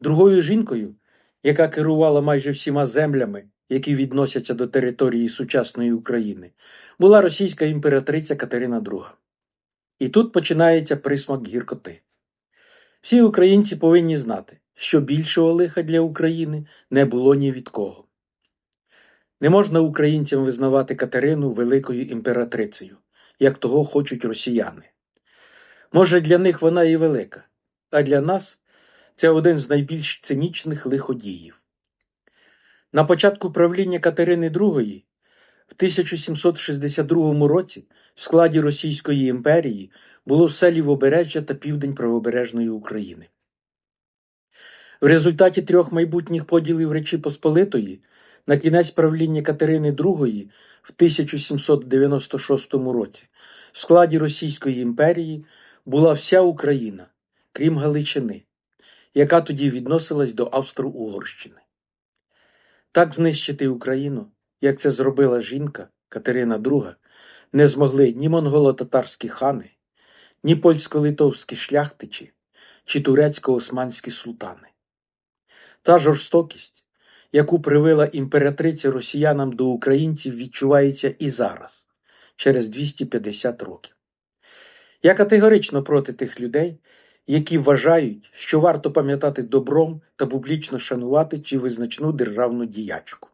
Другою жінкою, яка керувала майже всіма землями, які відносяться до території сучасної України, була російська імператриця Катерина II. І тут починається присмак гіркоти. Всі українці повинні знати, що більшого лиха для України не було ні від кого. Не можна українцям визнавати Катерину великою імператрицею, як того хочуть росіяни. Може, для них вона і велика, а для нас це один з найбільш цинічних лиходіїв. На початку правління Катерини II в 1762 році в складі Російської імперії було все лівобережжя та південь правобережної України. В результаті трьох майбутніх поділів Речі Посполитої на кінець правління Катерини II в 1796 році в складі Російської імперії була вся Україна, крім Галичини, яка тоді відносилась до Австро-Угорщини. Так знищити Україну, як це зробила жінка Катерина II, не змогли ні монголо-татарські хани, ні польсько-литовські шляхтичі чи турецько-османські султани. Та жорстокість, яку привела імператриця росіянам до українців, відчувається і зараз, через 250 років. Я категорично проти тих людей, які вважають, що варто пам'ятати добром та публічно шанувати цю визначну державну діячку.